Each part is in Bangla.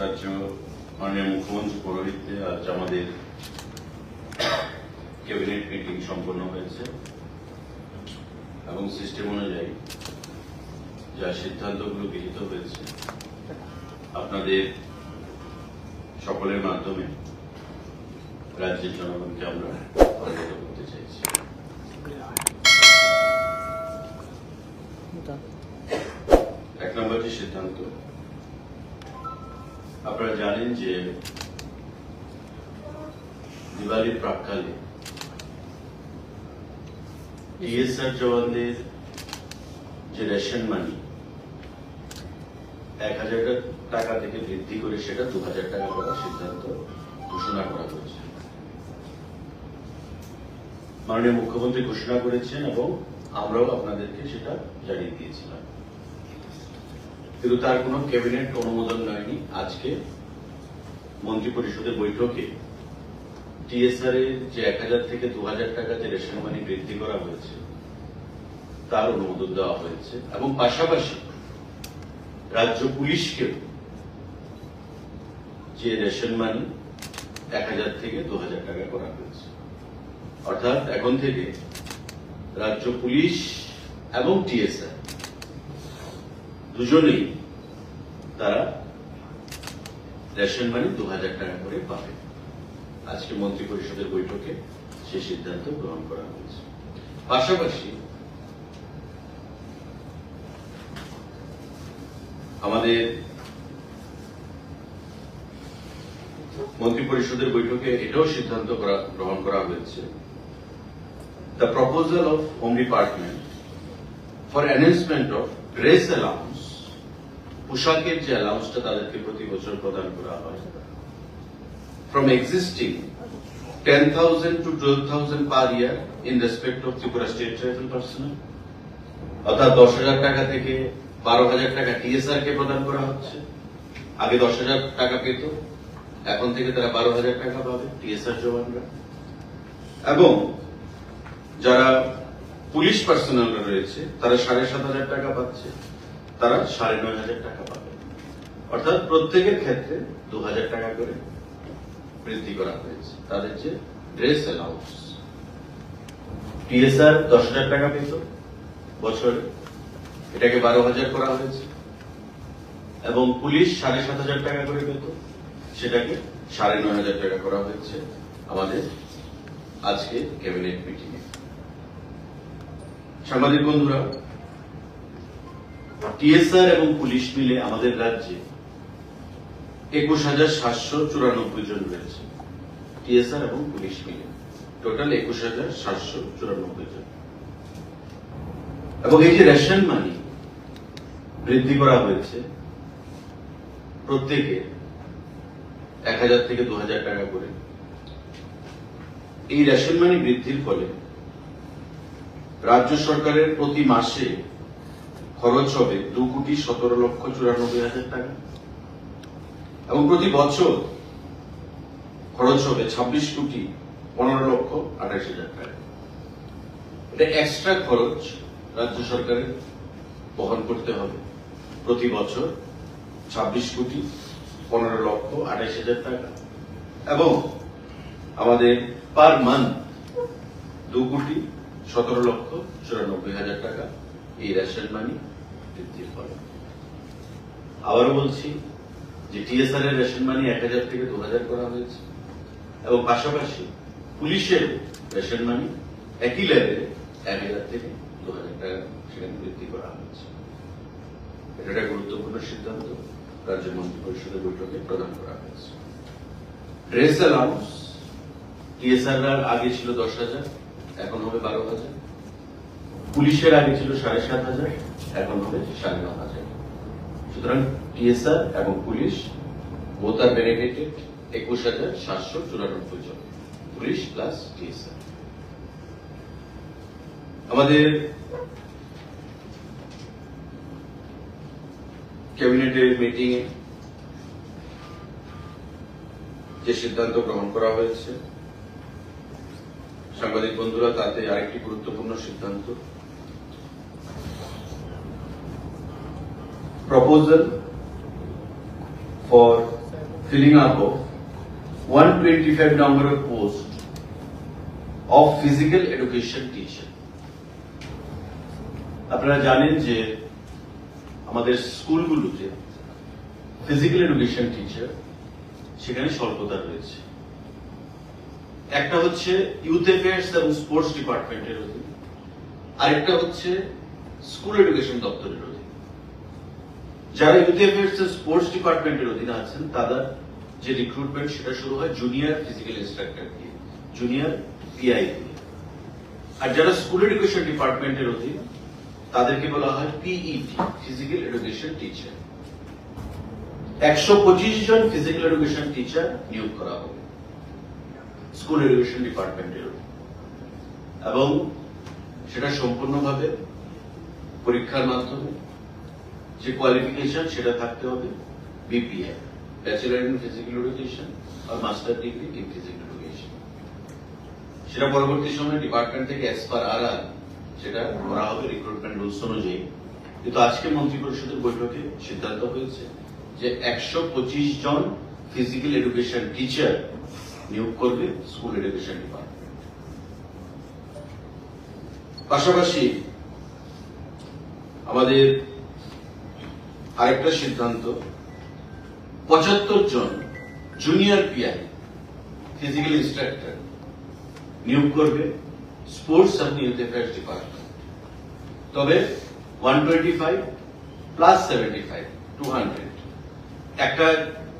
রাজ্য মাননীয় মুখ্যমন্ত্রী পৌরোহিত্যে আজ আমাদের ক্যাবিনেট মিটিং সম্পন্ন হয়েছে এবং সিস্টেম অনুযায়ী যা সিদ্ধান্তগুলো গৃহীত হয়েছে আপনাদের সকলের মাধ্যমে রাজ্যের জনগণকে আমরা অবগত করতে চাইছি। এক নম্বর যে সিদ্ধান্ত। আপনারা জানেন যে দিওয়ালির প্রাককালে টিএসআর জওয়ানদের যে রেশন মানি, এক হাজার টাকা থেকে বৃদ্ধি করে সেটা দু হাজার টাকা করার সিদ্ধান্ত ঘোষণা করা হয়েছে। মাননীয় মুখ্যমন্ত্রী ঘোষণা করেছেন এবং আমরাও আপনাদেরকে সেটা জানিয়ে দিয়েছিলাম। কিন্তু তার কোনো ক্যাবিনেট অনুমোদন নেয়নি আজকে মন্ত্রী পরিষদের বৈঠকে টিএসআর এর যে এক হাজার থেকে দু হাজার টাকা যে রেশন মানি বৃদ্ধি করা হয়েছে, তার অনুমোদন দেওয়া হয়েছে। এবং পাশাপাশি রাজ্য পুলিশকে যে রেশন মানি এক হাজার থেকে দু হাজার টাকা করা হয়েছে। অর্থাৎ এখন থেকে রাজ্য পুলিশ এবং টিএসআর দুজনেই তারা রেশন মানি দু হাজার টাকা করে পাবে। আজকে মন্ত্রী পরিষদের বৈঠকে সে সিদ্ধান্ত গ্রহণ করা হয়েছে। পাশাপাশি আমাদের মন্ত্রী পরিষদের বৈঠকে এটাও সিদ্ধান্ত গ্রহণ করা হয়েছে। The proposal of home department for announcement of dress allowance পোশাকের যে অ্যালাউন্সটা তাদেরকে প্রতি বছর প্রদান করা হয় from existing 10,000 to 12,000 per year in respect of Tripura State Tribal Personnel অর্থাৎ দশ হাজার টাকা থেকে বারো হাজার টাকা টিএসআর কে প্রদান করা হচ্ছে। আগে দশ হাজার টাকা পেত এখন থেকে তারা বারো হাজার টাকা পাবে টিএসআর জওয়ানরা। এবং যারা পুলিশ পার্সোনাল রয়েছে তারা সাড়ে সাত হাজার টাকা পাচ্ছে। তারা সাড়ে নয় হাজার টাকা পাবে। অর্থাৎ প্রত্যেকের ক্ষেত্রে দু হাজার টাকা করে বৃদ্ধি করা হয়েছে। তাদের যে ড্রেস অ্যালাউন্স টিএসআর দশ হাজার টাকা পেত। বছরে এটাকে বারো হাজার করা হয়েছে। এবং পুলিশ সাড়ে সাত হাজার টাকা করে পেত। সেটাকে সাড়ে নয় হাজার টাকা করা হয়েছে আমাদের আজকে ক্যাবিনেট মিটিং এ সাংবাদিক বন্ধুরা টিএসআর এবং পুলিশ মিলে আমাদের রাজ্যে একুশ হাজার সাতশো চুরানব্বই জন রয়েছে। টিএসআর এবং পুলিশ মিলে। টোটাল একুশ হাজার সাতশো চুরানব্বই জন। এবং এই যে রেশন মানি বৃদ্ধি করা হয়েছে প্রত্যেকে এক হাজার থেকে দু হাজার টাকা করে। এই রেশন মানি বৃদ্ধির ফলে রাজ্য সরকারের প্রতি মাসে খরচ হবে দু কোটি সতেরো লক্ষ চুরানব্বই হাজার টাকা। এবং প্রতি বছর খরচ হবে ছাব্বিশ কোটি পনেরো লক্ষ আঠাশ হাজার টাকা। এটা এক্সট্রা খরচ রাজ্য সরকারের বহন করতে হবে। প্রতি বছর ছাব্বিশ কোটি পনেরো লক্ষ আঠাশ হাজার টাকা। এবং আমাদের পার মান্থ দু কোটি সতেরো লক্ষ চুরানব্বই হাজার টাকা এই রেশন মানি আবারও বলছি যে টিএসআর এর রেশন মানি এক হাজার থেকে দু হাজার করা হয়েছে। এবং পাশাপাশি পুলিশের রেশন মানি একই লেভেলে এক হাজার থেকে দু হাজার টাকা সেখানে বৃদ্ধি করা হয়েছে। এটা একটা গুরুত্বপূর্ণ সিদ্ধান্ত। রাজ্য মন্ত্রী পরিষদের বৈঠকে প্রদান করা হয়েছে। ড্রেস অ্যালাউন্স টিএসআর আগে ছিল দশ হাজার, এখন হবে বারো হাজার। পুলিশের আগে ছিল সাড়ে সাত হাজার। এখন সাড়ে ন হাজার সুতরাং টিএসআর এবং পুলিশ বোথ আর বেনিফিটেড একুশ হাজার সাতশো চুরানব্বই জন। পুলিশ প্লাস টিএসআর আমাদের ক্যাবিনেটের মিটিং এ যে সিদ্ধান্ত গ্রহণ করা হয়েছে, সাংবাদিক বন্ধুরা তাতে আরেকটি গুরুত্বপূর্ণ সিদ্ধান্ত। Proposal for filling up of 125 number of posts of physical education teacher. আপনারা জানেন যে আমাদের স্কুলগুলোতে ফিজিক্যাল এডুকেশন টিচার সেখানে স্বল্পতা রয়েছে। একটা হচ্ছে ইউথ অ্যাফেয়ার্স এবং স্পোর্টস ডিপার্টমেন্টের অধীনে। আরেকটা হচ্ছে স্কুল এডুকেশন দপ্তরের অধীনে। যারা ইউথ অ্যাফেয়ার্স স্পোর্টস ডিপার্টমেন্টের অধীনে আছেন, তাদের যে রিক্রুটমেন্ট সেটা শুরু হয় জুনিয়র ফিজিক্যাল ইনস্ট্রাক্টর দিয়ে জুনিয়র পিআই আর যারা স্কুল এডুকেশন ডিপার্টমেন্টের অধীন, তাদেরকে বলা হয় পিইটি ফিজিক্যাল এডুকেশন টিচার একশো পঁচিশ জন ফিজিক্যাল এডুকেশন টিচার নিয়োগ করা হবে স্কুল এডুকেশন ডিপার্টমেন্টের এবং সেটা সম্পূর্ণভাবে পরীক্ষার মাধ্যমে যে কোয়ালিফিকেশন সেটা থাকতে হবে BPA bachelor in physical education R master degree in physical education সেটা পরবর্তী সময়ে ডিপার্টমেন্ট থেকে অ্যাজ পার আর সেটা করা হবে রিক্রুটমেন্ট রুলস অনুযায়ী। কিন্তু আজকে মন্ত্রী পরিষদের বৈঠকে সিদ্ধান্ত হয়েছে যে একশো পঁচিশ জন ফিজিক্যাল এডুকেশন টিচার নিয়োগ করবে স্কুল এডুকেশন ডিপার্টমেন্ট পাশাপাশি আমাদের আরেকটা সিদ্ধান্ত, পঁচাত্তর জন জুনিয়র পিআই ফিজিক্যাল ইনস্ট্রাক্টর নিয়োগ করবে স্পোর্টস এবং ইউথ অ্যাফেয়ার্স ডিপার্টমেন্ট তবে one twenty five plus seventy five two hundred একটা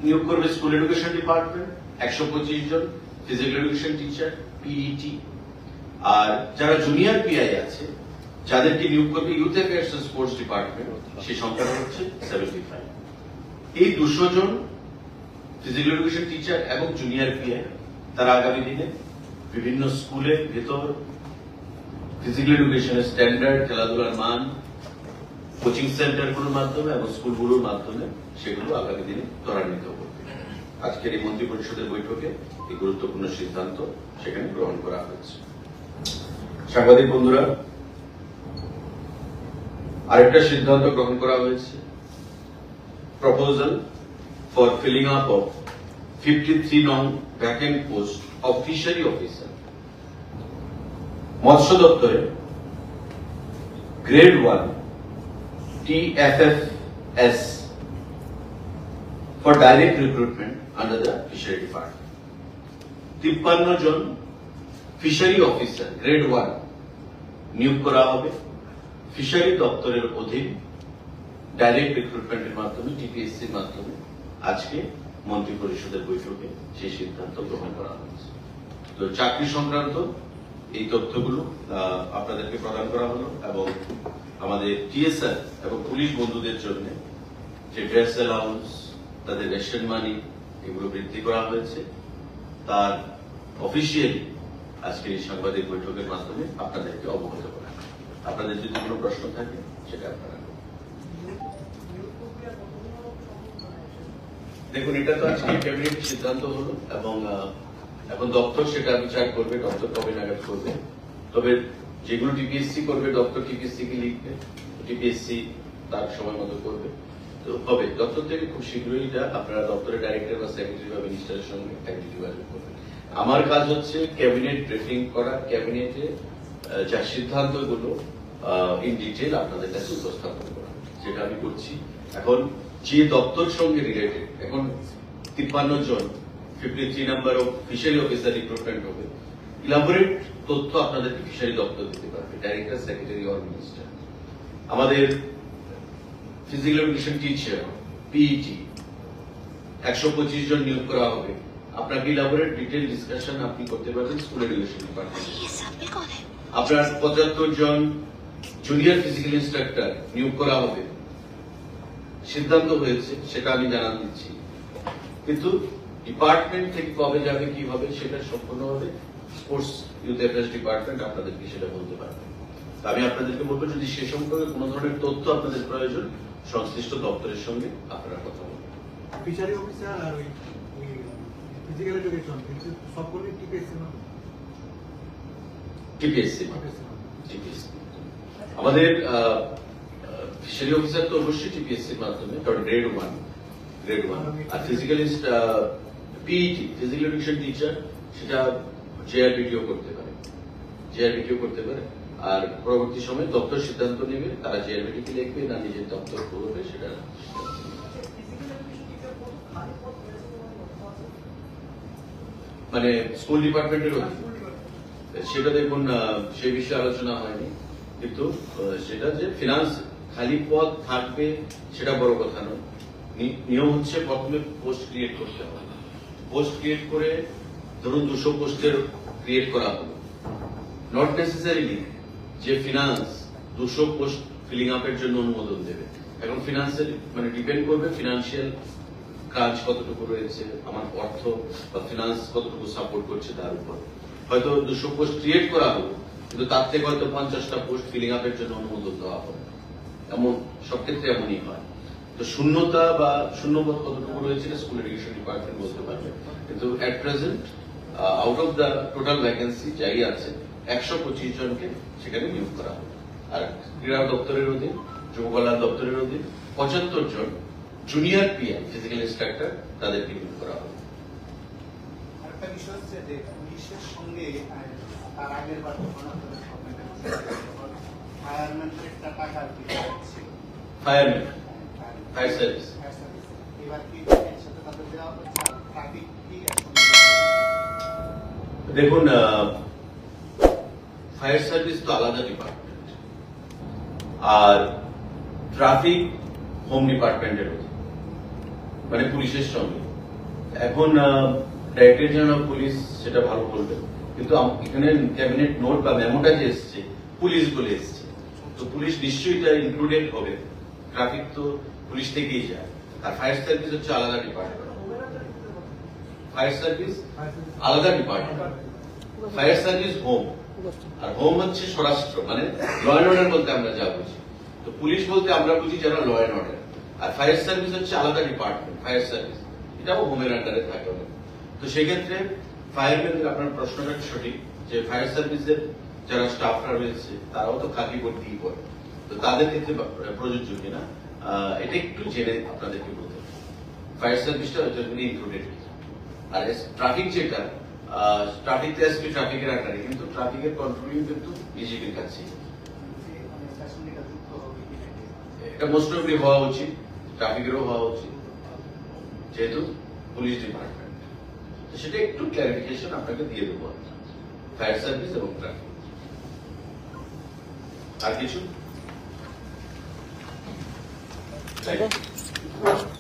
নিয়োগ করবে স্কুল এডুকেশন ডিপার্টমেন্ট একশো পঁচিশ জন ফিজিক্যাল এডুকেশন টিচার পিইটি আর যারা জুনিয়র পিআই আছে যাদেরকে নিয়োগ করবে ইউথ অ্যাফেয়ার্স স্পোর্টস ডিপার্টমেন্ট সেই সংখ্যাটা হচ্ছে সেভেন্টি ফাইভ এই দুশো জন ফিজিক্যাল এডুকেশন টিচার এবং জুনিয়র পিআই তারা আগামী দিনে বিভিন্ন স্কুলের ভেতর ফিজিক্যাল এডুকেশনের স্ট্যান্ডার্ড খেলাধুলার মান কোচিং সেন্টারগুলোর মাধ্যমে এবং স্কুলগুলোর মাধ্যমে সেগুলো আগামী দিনে ত্বরান্বিত করবে। আজকের এই মন্ত্রী পরিষদের বৈঠকে এই গুরুত্বপূর্ণ সিদ্ধান্ত সেখানে গ্রহণ করা হয়েছে। সাংবাদিক বন্ধুরা আরেকটা সিদ্ধান্ত গ্রহণ করা হয়েছে। Proposal for filling up of fifty three নং vacant post of fishery officer মৎস্য দপ্তরে grade one TFFS for direct recruitment under the fishery department. তিপ্পান্ন জন ফিশারি অফিসার গ্রেড ওয়ান নিয়োগ করা হবে। ফিশারি দপ্তরের অধীন ডাইরেক্ট রিক্রুটমেন্টের মাধ্যমে টিপিএসসির মাধ্যমে আজকে মন্ত্রী পরিষদের বৈঠকে সেই সিদ্ধান্ত গ্রহণ করা হয়েছে। তো চাকরি সংক্রান্ত এই তথ্যগুলো আপনাদেরকে প্রদান করা হলো এবং আমাদের টিএসআর এবং পুলিশ বন্ধুদের জন্য যে ড্রেস অ্যালাউন্স তাদের রেশন মানি এগুলো বৃদ্ধি করা হয়েছে। তার অফিসিয়ালি আজকের এই সাংবাদিক বৈঠকের মাধ্যমে আপনাদেরকে অবগত করা আপনাদের যদি কোনো প্রশ্ন থাকে, সেটা আপনারা দেখুন, এটা তো আজকে ক্যাবিনেট সিদ্ধান্ত হলো এবং এখন দপ্তর সেটা বিচার করবে, দপ্তর কবে নাগাদ করবে। তবে যেগুলো টিপিএসসি করবে, দপ্তর টিপিএসসি কে লিখবে, টিপিএসসি তার সময় মতো করবে। তো হবে, দপ্তর থেকে খুব শীঘ্রই আপনারা দপ্তরের ডাইরেক্টর বা সেক্রেটারি বা মিনিস্টারের সঙ্গে যোগাযোগ করবেন। আমার কাজ হচ্ছে ক্যাবিনেট ব্রিফিং করা ক্যাবিনেটে যা সিদ্ধান্তগুলো ইন ডিটেল আপনাদের কাছে উপস্থাপন করা যেটা আমি করছি। এখন যে দপ্তর সঙ্গে রিলেটেড এখন তিপ্পান্ন জন fifty three number of fishery officer recruitment হবে। ইলাবোরেট তথ্য আপনাদেরকে ফিশারি দপ্তর দিতে পারবে ডাইরেক্টর সেক্রেটারি অর মিনিস্টার আমাদের ফিজিক্যাল এডুকেশন টিচার পিইটি একশো পঁচিশ জন নিয়োগ করা হবে। আপনাকে ইলাবোরেট ডিটেল ডিসকাশন আপনি করতে পারবেন স্কুল এডুকেশন ডিপার্টমেন্ট আপনার পঁচাত্তর জন জুনিয়র ফিজিক্যাল ইনস্ট্রাক্টর নিয়োগ করা হবে। সিদ্ধান্ত হয়েছে সেটা আমি জানান দিচ্ছি। কিন্তু ডিপার্টমেন্ট থেকে কবে যাবে কি হবে সেটা সম্পূর্ণভাবে স্পোর্টস ইউথ অ্যাফেয়ার্স ডিপার্টমেন্ট আপনাদেরকে সেটা বলতে পারবে। আমি আপনাদেরকে বলব যদি সে সম্পর্কে কোনো ধরনের তথ্য আপনাদের প্রয়োজন সংশ্লিষ্ট দপ্তরের সঙ্গে আপনারা কথা বলবেন। ফিশারি অফিসার আর ওই ফিজিক্যাল এডুকেশন সকলে টিপিএসসি টিপিএসসি টিপিএসসি আমাদের ফিশারি অফিসার তো অবশ্যই টিপিএসসির মাধ্যমে, কারণ গ্রেড ওয়ান গ্রেড ওয়ান আর ফিজিক্যালিস্ট পিইটি ফিজিক্যাল এডুকেশন টিচার সেটা জেআরবিটিও করতে পারে। জেআরবিটিও করতে পারে। আর পরবর্তী সময় দপ্তর সিদ্ধান্ত নেবে, তারা জেআরবিটিকে লিখবে না নিজের দপ্তর করবে, সেটা মানে স্কুল ডিপার্টমেন্টের সেটা দেখুন সে বিষয়ে আলোচনা হয়নি। কিন্তু সেটা যে ফিনান্স খালি পদ থাকবে, সেটা বড় কথা নয়। নিয়ম হচ্ছে প্রথমে পোস্ট ক্রিয়েট করতে হবে। পোস্ট ক্রিয়েট করে ধরুন দুশো পোস্টের ক্রিয়েট করা হলো। নট নেসেসারিলি যে ফিনান্স দুশো পোস্ট ফিলিং আপের জন্য অনুমোদন দেবে। এখন ফিনান্সের মানে ডিপেন্ড করবে ফিনান্সিয়াল কাজ কতটুকু রয়েছে, আমার অর্থ বা ফিনান্স কতটুকু সাপোর্ট করছে তার উপর। হয়তো দুশো পোস্ট ক্রিয়েট করা হলো কিন্তু তার থেকে হয়তো পঞ্চাশটা পোস্ট ফিলিং আপের জন্য অনুমোদন দেওয়া হবে। এমন, সব ক্ষেত্রে এমনই হয়। তো শূন্যতা বা শূন্যপদ কতটুকু রয়েছে স্কুল এডুকেশন ডিপার্টমেন্ট বলতে পারবে। কিন্তু at present out of the total vacancy যাই আছে, একশো পঁচিশ জনকে সেখানে নিয়োগ করা হবে। আর ক্রীড়া দপ্তরের অধীন, যুব দপ্তরের অধীন পঁচাত্তর জন জুনিয়র পিআই ফিজিক্যাল ইনস্ট্রাক্টর তাদেরকে নিয়োগ করা হবে। আরেকটা বিষয় হচ্ছে যে পুলিশের সঙ্গে তার আগের বার যখন আপনাদের ফায়ারম্যানদের একটা টাকা আর ছিল। Fireman fire service. এবার কি এর সাথে তাদের দেওয়া হচ্ছে? ট্রাফিক কি দেখুন ফায়ার সার্ভিস তো আলাদা ডিপার্টমেন্ট আর ট্রাফিক হোম ডিপার্টমেন্টের মানে পুলিশের সঙ্গে। এখন ডাইরেক্টর জেনারেল পুলিশ সেটা ভালো বলবে কিন্তু এখানে ক্যাবিনেট নোট বা মেমোটা যে এসছে পুলিশ বলে এসছে। তো পুলিশ নিশ্চয়ই এটা ইনক্লুডেড হবে। ট্রাফিক তো পুলিশ থেকেই যায়। আর ফায়ার সার্ভিস হচ্ছে আলাদা ডিপার্টমেন্ট ফায়ার সার্ভিস আলাদা ডিপার্টমেন্ট ফায়ার সার্ভিস হোম আর হোম হচ্ছে স্বরাষ্ট্র মানে ল অ্যান্ড অর্ডার বলতে আমরা যা বুঝি। তো পুলিশ বলতে আমরা বুঝি যারা ল অ্যান্ড অর্ডার আর ফায়ার সার্ভিস হচ্ছে আলাদা ডিপার্টমেন্ট ফায়ার সার্ভিস এটাও হোমের আন্ডারে থাকে। তো সেক্ষেত্রে ফায়ারম্যানদের আপনার প্রশ্নটা সঠিক, যে ফায়ার সার্ভিসের যারা স্টাফরা রয়েছে, তারাও তো খাকি করতেই পড়ে তো তাদের ক্ষেত্রে প্রযোজ্য কিনা এটা একটু জেনে আপনাদেরকে বলতে ফায়ার সার্ভিসটা ইনক্লুডেড আর ট্রাফিক যেটা ট্রাফিক তো ট্রাফিকের আকারে? কিন্তু ট্রাফিকের কন্ট্রোলিং কিন্তু বিজেপির কাছে। এটা মোস্ট অফলি হওয়া উচিত, ট্রাফিকেরও হওয়া উচিত। যেহেতু পুলিশ ডিপার্টমেন্ট সেটা একটু ক্লারিফিকেশন আপনাকে দিয়ে দেবো ফায়ার সার্ভিস এবং ট্রাফিক আর কিছু Thank you.